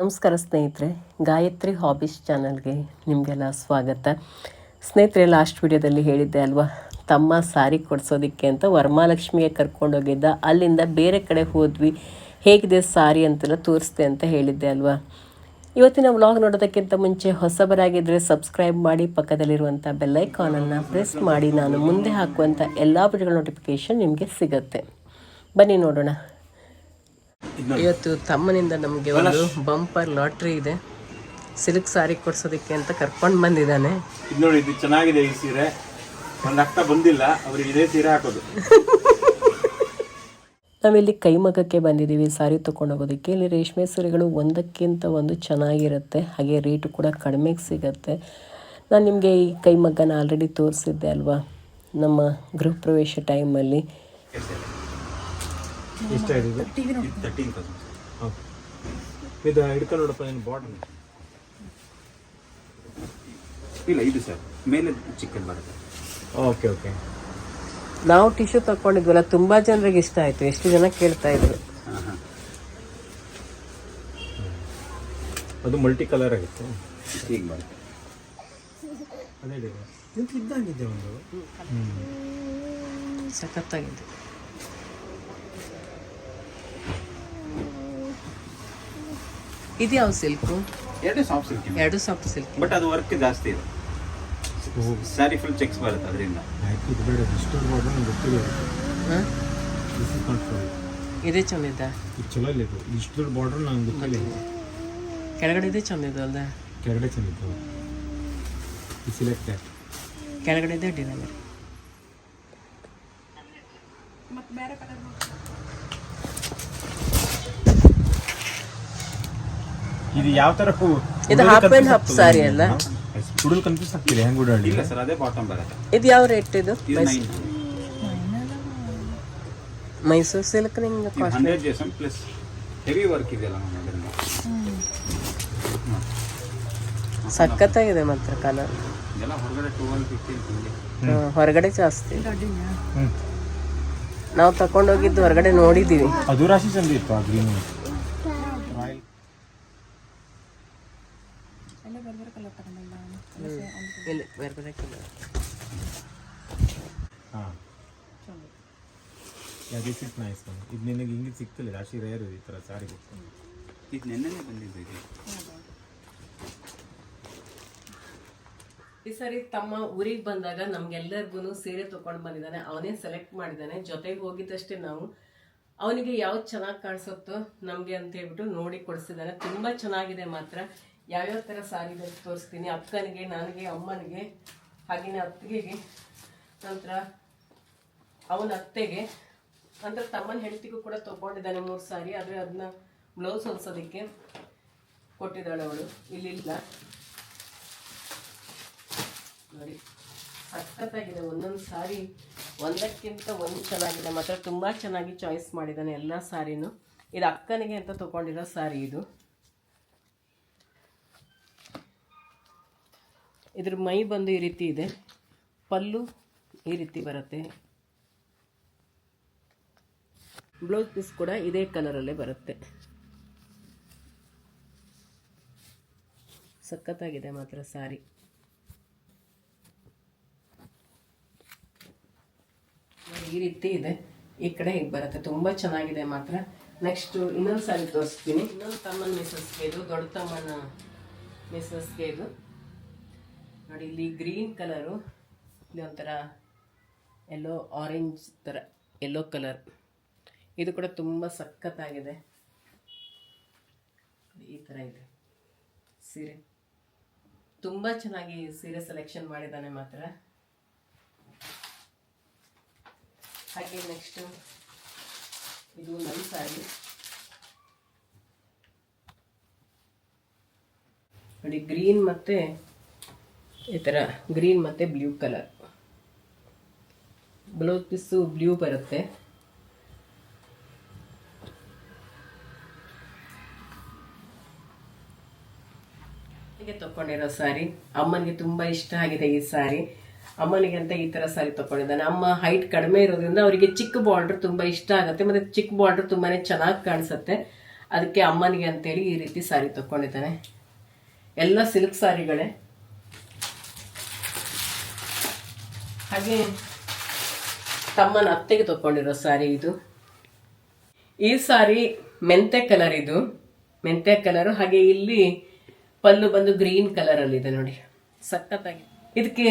ನಮಸ್ಕಾರ ಸ್ನೇಹಿತರೆ, ಗಾಯತ್ರಿ ಹಾಬೀಸ್ ಚಾನಲ್ಗೆ ನಿಮಗೆಲ್ಲ ಸ್ವಾಗತ. ಸ್ನೇಹಿತರೆ ಲಾಸ್ಟ್ ವಿಡಿಯೋದಲ್ಲಿ ಹೇಳಿದ್ದೆ ಅಲ್ವಾ, ತಮ್ಮ ಸಾರಿ ಕೊಡಿಸೋದಕ್ಕೆ ಅಂತ ವರಮಹಾಲಕ್ಷ್ಮಿಗೆ ಕರ್ಕೊಂಡೋಗಿದ್ದ, ಅಲ್ಲಿಂದ ಬೇರೆ ಕಡೆ ಹೋದ್ವಿ, ಹೇಗಿದೆ ಸಾರಿ ಅಂತೆಲ್ಲ ತೋರಿಸ್ದೆ ಅಂತ ಹೇಳಿದ್ದೆ ಅಲ್ವಾ. ಇವತ್ತಿನ ವ್ಲಾಗ್ ನೋಡೋದಕ್ಕಿಂತ ಮುಂಚೆ ಹೊಸಬರಾಗಿದ್ದರೆ ಸಬ್ಸ್ಕ್ರೈಬ್ ಮಾಡಿ ಪಕ್ಕದಲ್ಲಿರುವಂಥ ಬೆಲ್ಲೈಕಾನನ್ನು ಪ್ರೆಸ್ ಮಾಡಿ, ನಾನು ಮುಂದೆ ಹಾಕುವಂಥ ಎಲ್ಲ ವಿಡಿಯೋಗಳ ನೋಟಿಫಿಕೇಷನ್ ನಿಮಗೆ ಸಿಗುತ್ತೆ. ಬನ್ನಿ ನೋಡೋಣ. ಇವತ್ತು ತಮ್ಮನಿಂದ ನಮಗೆ ಒಂದು ಬಂಪರ್ ಲಾಟ್ರಿ ಇದೆ. ಸಿಲ್ಕ್ ಸಾರಿ ಕೊಡ್ಸೋದಕ್ಕೆ ಅಂತ ಕರ್ಕೊಂಡು ಬಂದಿದ್ದಾನೆ. ಇದು ನೋಡಿ ಇದು ಚೆನ್ನಾಗಿದೆ ಈ ಸೀರೆ. ಒಂದು ಅಕ್ಕ ಬಂದಿಲ್ಲ ಅವ್ರಿಗೆ ಇದೇ ಸೀರೆ ಹಾಕೋದು. ನಾವಿಲ್ಲಿ ಕೈಮಗಕ್ಕೆ ಬಂದಿದ್ದೀವಿ ಸಾರಿ ತೊಗೊಂಡು ಹೋಗೋದಕ್ಕೆ. ಇಲ್ಲಿ ರೇಷ್ಮೆ ಸೀರೆಗಳು ಒಂದಕ್ಕಿಂತ ಒಂದು ಚೆನ್ನಾಗಿರುತ್ತೆ. ಹಾಗೆ ರೇಟು ಕೂಡ ಕಡಿಮೆಗೆ ಸಿಗುತ್ತೆ. ನಾನು ನಿಮಗೆ ಈ ಕೈಮಗ್ಗನ ಆಲ್ರೆಡಿ ತೋರಿಸಿದ್ದೆ ಅಲ್ವಾ? ನಮ್ಮ ಗೃಹ ಪ್ರವೇಶ ಟೈಮಲ್ಲಿ ಇಷ್ಟ ಇದೆ? ತರ್ಟೀನ್ ಇದು ಹಿಡ್ಕೊಂಡು ನೋಡಪ್ಪ ಏನು ಬಾಟಲ್ ಇಲ್ಲ ಇದು ಸರ್. ಮೇಲೆ ಚಿಕನ್ ಬರುತ್ತೆ. ಓಕೆ ಓಕೆ ನಾವು ಟಿಶ್ಯೂ ತಕೊಂಡಿದ್ವಲ್ಲ ತುಂಬ ಜನರಿಗೆ ಇಷ್ಟ ಆಯಿತು. ಎಷ್ಟು ಜನ ಕೇಳ್ತಾ ಇದ್ರು. ಹಾಂ ಹಾಂ ಅದು ಮಲ್ಟಿ ಕಲರ್ ಆಗಿತ್ತು. ಈಗ ಬರುತ್ತೆ. ಅದೇ ಇದ್ದಾಗಿದೆ ಒಂದು. ಸಖತ್ತಾಗಿದೆ. ಇದು ಯಾವ ಸಿಲ್ಕು ಎರಡು ಸಾಫ್ಟ್ ಸಿಲ್ಕ್ ಎರಡು ಸಾಫ್ಟ್ ಸಿಲ್ಕ್ ಬಟ್ ಅದು ವರ್ಕ್ ಜಾಸ್ತಿ ಇದೆ. ಸ್ಯಾರಿ ಫುಲ್ ಚೆಕ್ಸ್ ಬರುತ್ತೆ ಅದರಿಂದ. ಇದು ಬೇಡ ಡಿಸ್ಟರ್ಬ್ ಮಾಡೋದು ನಂಗೆ ಗೊತ್ತಿಲ್ಲ ಇದೇ. ಚಂದಿದ್ದ? ಇದು ಚಲೋ ಇಲ್ಲ ಇದು. ಇಷ್ಟು ದೊಡ್ಡ ಬಾರ್ಡರ್ ನಂಗೆ ಗೊತ್ತಿಲ್ಲ ಇದು. ಕೆಳಗಡೆ ಇದೇ ಚಂದಿದ್ದು ಅಲ್ದ? ಕೆಳಗಡೆ ಚೆಂದಿತ್ತು ಈ ಸಿಲೆಕ್ಟ್ ಕೆಳಗಡೆ ಇದೆ ಅಡ್ಡಿಲ್ಲ ಬೇರೆ ಇದು ಯಾವ ತರ ಹೂ ಇದು ಹಾಫ್ ಅಂಡ್ ಹಾಫ್ saree ಅಲ್ಲ? ಹುಡುಗ ಕನ್ಫ್ಯೂಸ್ ಆಗ್ತಿದೆ ಹೆಂಗ್ ಉಡಾಡಿ ಇಲ್ಲ ಸರ್ ಅದೇ ಬಾಟಮ್ ಬರುತ್ತೆ. ಇದು ಯಾವ ರೇಟ್ ಇದು? ಮೈಸೂರು? ಸಿಲ್ಕ್ ನಿಂಗೆ ಇದು hundred G M plus heavy work ಇದೆಯಲ್ಲ ನಮ್ಮ ಅದರಿಂದ ಸಖತ್ತಾಗಿದೆ ಮಾತ್ರ ಕಲರ್ ಹೊರಗಡೆ ಟೂ ಒನ್ ಫಿಫ್ಟೀನ್ ಹೊರಗಡೆ ಜಾಸ್ತಿ. ನಾವು ತಕೊಂಡೋಗಿದ್ದು ಹೊರಗಡೆ ನೋಡಿದ್ದೀವಿ ಅದು ರಾಶಿ ಚಂದ ಇತ್ತು ಆ ಗ್ರೀನ್ ಇಲ್ಲಿ ಬೇರೆ ಬೇರೆ colour. ಹಾಂ ದಿಸ್ ಇಸ್ ನೈಸ್ ಇದು ನಿನಗೆ ಹಿಂಗೆ ಸಿಗ್ತಿಲ್ಲ ರಾಶಿ ರೇರ್ ಈ ಥರ ಸಾರಿ ಇದು ನೆನ್ನೆನೇ ಬಂದಿದ್ದು ಇದು. ಈ ಸರಿ ತಮ್ಮ ಊರಿಗೆ ಬಂದಾಗ ನಮ್ಗೆಲ್ಲರಿಗೂ ಸೀರೆ ತಗೊಂಡು ಬಂದಿದ್ದಾನೆ. ಅವನೇ ಸೆಲೆಕ್ಟ್ ಮಾಡಿದ್ದಾನೆ. ಜೊತೆಗೆ ಹೋಗಿದ್ದಷ್ಟೇ ನಾವು. ಅವನಿಗೆ ಯಾವ್ದು ಚೆನ್ನಾಗಿ ಕಾಣಿಸುತ್ತೋ ನಮಗೆ ಅಂತ ಹೇಳ್ಬಿಟ್ಟು ನೋಡಿ ಕೊಡಿಸಿದ್ದಾನೆ. ತುಂಬ ಚೆನ್ನಾಗಿದೆ ಮಾತ್ರ. ಯಾವ್ಯಾವ ಥರ ಸಾರಿ ಬೇಕು ತೋರಿಸ್ತೀನಿ. ಅಕ್ಕನಿಗೆ, ನನಗೆ, ಅಮ್ಮನಿಗೆ ಹಾಗೆಯೇ ಅತ್ತಿಗೆಗೆ. ನಂತರ ಅವನ ಅತ್ತೆಗೆ. ನಂತರ ತಮ್ಮನ ಹೆಂಡತಿಗೂ ಕೂಡ ತೊಗೊಂಡಿದ್ದಾನೆ ಮೂರು ಸಾರಿ. ಆದರೆ ಅದನ್ನ ಬ್ಲೌಸ್ ಹೊಲಿಸೋದಕ್ಕೆ ಕೊಟ್ಟಿದ್ದಾಳೆ ಅವಳು. ಇಲ್ಲಿಲ್ಲ. ನೋಡಿ, ಸಖತ್ತಾಗಿದೆ. ಒಂದೊಂದು ಸಾರಿ ಒಂದಕ್ಕಿಂತ ಒಂದು ಚೆನ್ನಾಗಿದೆ. ಮಾತ್ರ ತುಂಬ ಚೆನ್ನಾಗಿ ಚಾಯ್ಸ್ ಮಾಡಿದ್ದಾನೆ ಎಲ್ಲ ಸಾರಿನೂ. ಇದು ಅಕ್ಕನಿಗೆ ಅಂತ ತೊಗೊಂಡಿರೋ ಸಾರಿ ಇದು. ಇದ್ರ ಮೈ ಬಂದು ಈ ರೀತಿ ಇದೆ. ಪಲ್ಲು ಈ ರೀತಿ ಬರುತ್ತೆ. ಬ್ಲೌಸ್ ಪೀಸ್ ಕೂಡ ಇದೇ ಕಲರಲ್ಲೇ ಬರುತ್ತೆ. ಸಖತ್ತಾಗಿದೆ ಮಾತ್ರ ಸಾರಿ. ಈ ರೀತಿ ಇದೆ. ಈ ಕಡೆ ಹೀಗೆ ಬರುತ್ತೆ. ತುಂಬ ಚೆನ್ನಾಗಿದೆ ಮಾತ್ರ. ನೆಕ್ಸ್ಟ್ ಇನ್ನೊಂದು ಸಾರಿ ತೋರಿಸ್ತೀನಿ. ಇನ್ನೊಂದು ತಮ್ಮನ ಮಿಸಸ್ಗೆ ಇದು, ದೊಡ್ಡ ತಮ್ಮನ ಮಿಸಸ್ಗೆ ಇದು. ನೋಡಿ, ಇಲ್ಲಿ ಗ್ರೀನ್ ಕಲರು, ಇಲ್ಲಿ ಒಂಥರ ಎಲ್ಲೋ ಆರೆಂಜ್ ಥರ ಎಲ್ಲೋ ಕಲರ್. ಇದು ಕೂಡ ತುಂಬ ಸಖತ್ತಾಗಿದೆ. ಈ ಥರ ಇದೆ ಸೀರೆ. ತುಂಬ ಚೆನ್ನಾಗಿ ಸೀರೆ ಸೆಲೆಕ್ಷನ್ ಮಾಡಿದ್ದಾನೆ ಮಾತ್ರ. ಹಾಗೆ ನೆಕ್ಸ್ಟು ಇದು ನನ್ನ ಸಾರಿ ನೋಡಿ ಗ್ರೀನ್ ಮತ್ತೆ ಈ ಥರ ಗ್ರೀನ್ ಮತ್ತು blue colour. Blouse piece blue ಬರುತ್ತೆ. ಹೀಗೆ ತಕೊಂಡಿರೋ ಸಾರಿ. ಅಮ್ಮನಿಗೆ ತುಂಬ ಇಷ್ಟ ಆಗಿದೆ ಈ ಸಾರಿ. ಅಮ್ಮನಿಗೆ ಅಂತ ಈ ಥರ ಸಾರಿ ತೊಗೊಂಡಿದ್ದಾನೆ ಅಮ್ಮ ಹೈಟ್ ಕಡಿಮೆ ಇರೋದ್ರಿಂದ ಅವರಿಗೆ ಚಿಕ್ಕ ಬಾರ್ಡ್ರ್ ತುಂಬ ಇಷ್ಟ ಆಗುತ್ತೆ. ಮತ್ತು ಚಿಕ್ಕ ಬಾರ್ಡ್ರ್ ತುಂಬಾ ಚೆನ್ನಾಗಿ ಕಾಣಿಸುತ್ತೆ. ಅದಕ್ಕೆ ಅಮ್ಮನಿಗೆ ಅಂತೇಳಿ ಈ ರೀತಿ ಸಾರಿ ತೊಗೊಂಡಿದ್ದಾನೆ. ಎಲ್ಲ ಸಿಲ್ಕ್ ಸಾರಿಗಳೇ. ಹಾಗೆ ತಮ್ಮನ ಅತ್ತೆಗೆ ತಗೊಂಡಿರೋ ಸಾರಿ ಇದು. ಈ ಸಾರಿ ಮೆಂತೆ ಕಲರ್ ಇದು. ಮೆಂತೆ ಕಲರ್ ಹಾಗೆ ಇಲ್ಲಿ ಪಲ್ಲು ಬಂದು ಗ್ರೀನ್ ಕಲರ್ ಅಲ್ಲಿ ಇದೆ ನೋಡಿ. ಸಖತ್ತಾಗಿ. ಇದಕ್ಕೆ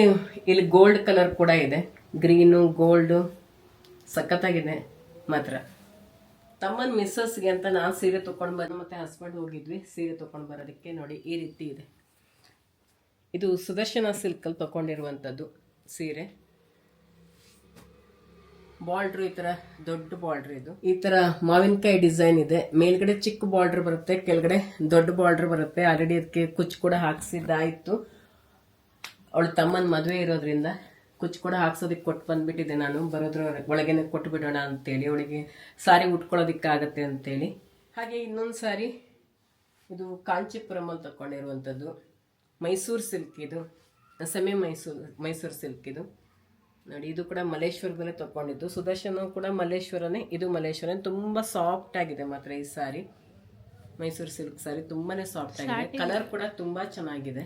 ಇಲ್ಲಿ ಗೋಲ್ಡ್ ಕಲರ್ ಕೂಡ ಇದೆ. ಗ್ರೀನು ಗೋಲ್ಡು ಸಖತ್ತಾಗಿದೆ ಮಾತ್ರ. ತಮ್ಮನ ಮಿಸ್ಸಸ್ಗೆ ಅಂತ ನಾನು ಸೀರೆ ತೊಗೊಂಡು ಬಂದು ಮತ್ತೆ ಹಸ್ಬೆಂಡ್ ಹೋಗಿದ್ವಿ. ಸೀರೆ ತೊಗೊಂಡು ಬರೋದಕ್ಕೆ ನೋಡಿ ಈ ರೀತಿ ಇದೆ. ಇದು ಸುದರ್ಶನ ಸಿಲ್ಕಲ್ಲಿ ತೊಗೊಂಡಿರುವಂಥದ್ದು ಸೀರೆ. ಬಾರ್ಡ್ರ್ ಈ ತರ ದೊಡ್ಡ ಬಾರ್ಡ್ರ್ ಇದು. ಈ ತರ ಮಾವಿನಕಾಯಿ ಡಿಸೈನ್ ಇದೆ. ಮೇಲ್ಗಡೆ ಚಿಕ್ಕ ಬಾರ್ಡರ್ ಬರುತ್ತೆ, ಕೆಳಗಡೆ ದೊಡ್ಡ ಬಾರ್ಡರ್ ಬರುತ್ತೆ. ಆಲ್ರೆಡಿ ಅದಕ್ಕೆ ಕುಚ್ಚು ಕೂಡ ಹಾಕ್ಸಿದ್ದಾಯ್ತು. ಅವಳು ತಮ್ಮನ ಮದುವೆ ಇರೋದ್ರಿಂದ ಕುಚ್ ಕೂಡ ಹಾಕ್ಸೋದಕ್ಕೆ ಕೊಟ್ಟು ಬಂದ್ಬಿಟ್ಟಿದೆ ನಾನು. ಬರೋದ್ರ ಒಳಗೇನೆ ಕೊಟ್ಟು ಬಿಡೋಣ ಅಂತೇಳಿ, ಅವಳಿಗೆ ಸಾರಿ ಉಟ್ಕೊಳ್ಳೋದಕ್ಕಾಗತ್ತೆ ಅಂತೇಳಿ. ಹಾಗೆ ಇನ್ನೊಂದು ಸಾರಿ ಇದು ಕಾಂಚಿಪುರಮಲ್ಲಿ ತಗೊಂಡಿರುವಂಥದ್ದು ಮೈಸೂರು ಸಿಲ್ಕ್ ಇದು. ಸೆಮಿ ಮೈಸೂರು ಮೈಸೂರು ಸಿಲ್ಕ್ ಇದು. ನೋಡಿ ಇದು ಕೂಡ ಮಲ್ಲೇಶ್ವರದಲ್ಲೇ ತಗೊಂಡಿದ್ದು. ಸುದರ್ಶನ ಕೂಡ ಮಲ್ಲೇಶ್ವರನೇ ಇದು ಮಲ್ಲೇಶ್ವರನೇ. ತುಂಬ ಸಾಫ್ಟ್ ಆಗಿದೆ ಮಾತ್ರ ಈ ಸಾರಿ. ಮೈಸೂರು ಸಿಲ್ಕ್ ಸಾರಿ ತುಂಬಾನೇ ಸಾಫ್ಟ್ ಆಗಿದೆ. ಕಲರ್ ಕೂಡ ತುಂಬಾ ಚೆನ್ನಾಗಿದೆ.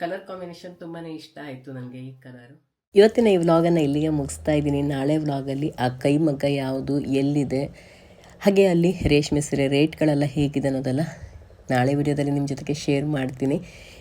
ಕಲರ್ ಕಾಂಬಿನೇಷನ್ ತುಂಬಾನೇ ಇಷ್ಟ ಆಯ್ತು ನನಗೆ ಈ ಕಲರ್ ಇವತ್ತಿನ ಈ ವ್ಲಾಗನ್ನು ಇಲ್ಲಿಗೆ ಮುಗಿಸ್ತಾ ಇದ್ದೀನಿ. ನಾಳೆ ವ್ಲಾಗಲ್ಲಿ ಆ ಕೈ ಮಗ್ಗ ಯಾವುದು ಎಲ್ಲಿದೆ ಹಾಗೆ ಅಲ್ಲಿ ರೇಷ್ಮೆ ಸೀರೆ ರೇಟ್ಗಳೆಲ್ಲ ಹೇಗಿದೆ ಅನ್ನೋದೆಲ್ಲ ನಾಳೆ ವಿಡಿಯೋದಲ್ಲಿ ನಿಮ್ಮ ಜೊತೆಗೆ ಶೇರ್ ಮಾಡ್ತೀನಿ.